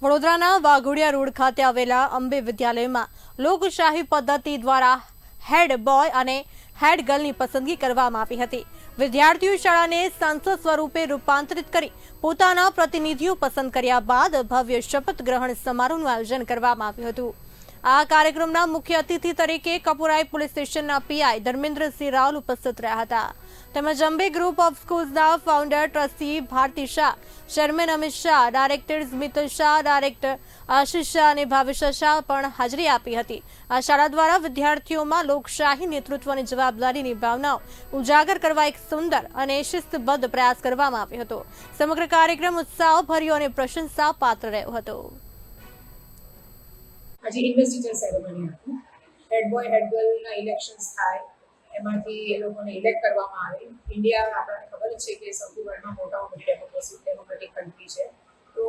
વડોદરાના વાઘોડિયા રોડ ખાતે આવેલા અંબે વિદ્યાલયમાં લોકશાહી પદ્ધતિ દ્વારા હેડ બોય અને હેડ ગર્લની પસંદગી કરવામાં આવી હતી. વિદ્યાર્થીઓ શાળાને સંસદ સ્વરૂપે રૂપાંતરિત કરી પોતાના પ્રતિનિધિઓ પસંદ કર્યા બાદ ભવ્ય શપથ ગ્રહણ સમારોહનું આયોજન કરવામાં આવ્યું હતું. આ કાર્યક્રમના મુખ્ય અતિથિ તરીકે કપુરાઈ પોલીસ સ્ટેશનના પીઆઈ ધર્મેન્દ્રસિંહ રાવલ ઉપસ્થિત રહ્યા હતા. તેમજ Ambe group of સ્કૂલ્સના founder trustee Bharati Shah chairman Amit Shah director Smit Shah director Ashish Shah અને ભાવેશ શાહ પણ હાજરી આપી હતી. આ શાળા દ્વારા વિદ્યાર્થીઓમાં લોકશાહી નેતૃત્વની જવાબદારીની ભાવનાઓ ઉજાગર કરવા એક સુંદર અને શિસ્તબદ્ધ પ્રયાસ કરવામાં આવ્યો હતો. સમગ્ર કાર્યક્રમ ઉત્સાહભર્યો અને પ્રશંસા પાત્ર રહ્યો હતો. આજે ઇન્વેસ્ટિગેશન સેરેમની હતી. હેડ બોય હેડ ગર્લના ઇલેક્શન્સ થાય. એમાંથી એ લોકોને ઇલેક્ટ કરવામાં આવે. ઇન્ડિયા આપણને ખબર છે કે સૌથી વર્લ્ડમાં મોટામાં મોટી ડેમોક્રેસી ડેમોક્રેટિક કન્ટ્રી છે. તો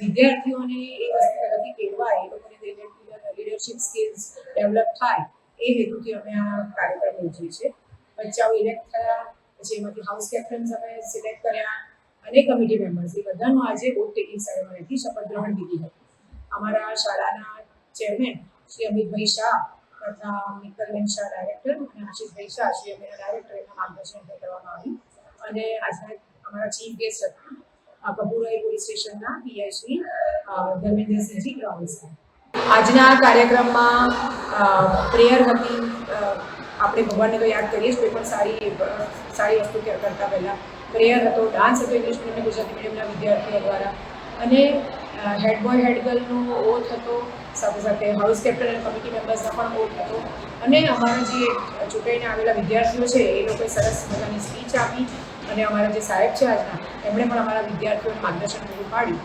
વિદ્યાર્થીઓને એ વસ્તુ તરફથી કહેવાય. એ લોકોને લીડરશિપ સ્કિલ્સ ડેવલપ થાય, એ હેતુથી અમે આ કાર્યક્રમ યોજીએ છીએ. બચ્ચાઓ ઇલેક્ટ થયા, પછી એમાંથી હાઉસ કેપ્ટન્સ અમે સિલેક્ટ કર્યા. અને કમિટી મેમ્બર્સ એ બધાનો આજે વોટ ટેકિંગ સેરેમનીથી શપથ ગ્રહણ વિધિ હતી. અમારા શાળાના ચેરમેન શ્રી અમિતભાઈ શાહ તથા મિત્તલબેન શાહ ડાયરેક્ટર અને આશીષભાઈ શાહ શ્રી અમીના ડાયરેક્ટર એના માર્ગદર્શન કરવામાં આવ્યું. અને આજના અમારા ચીફ ગેસ્ટ હતા કપૂરાઈ પોલીસ સ્ટેશનના પીઆઈ શ્રી ધર્મેન્દ્રસિંહજી ગ્રાઉન્ડ આજના કાર્યક્રમમાં પ્રેયર હતી આપણે ભગવાનને તો યાદ કરીએ જ પણ સારી સારી વસ્તુ કરતા પહેલાં પ્રેયર હતો, ડાન્સ હતો ઇંગ્લિશ મીડિયમ ગુજરાતી મીડિયમના વિદ્યાર્થીઓ દ્વારા અને હેડ બોય હેડ ગર્લનો ઓથ હતો સાથે સાથે હાઉસ કેપ્ટન અને કમિટી મેમ્બર્સનો પણ ઓથ હતો અને અમારા જે ચૂંટાઈને આવેલા વિદ્યાર્થીઓ છે, એ લોકોએ સરસ મજાની સ્પીચ આપી. અને અમારા જે સાહેબ છે આજના, એમણે પણ અમારા વિદ્યાર્થીઓને માર્ગદર્શન પૂરું પાડ્યું.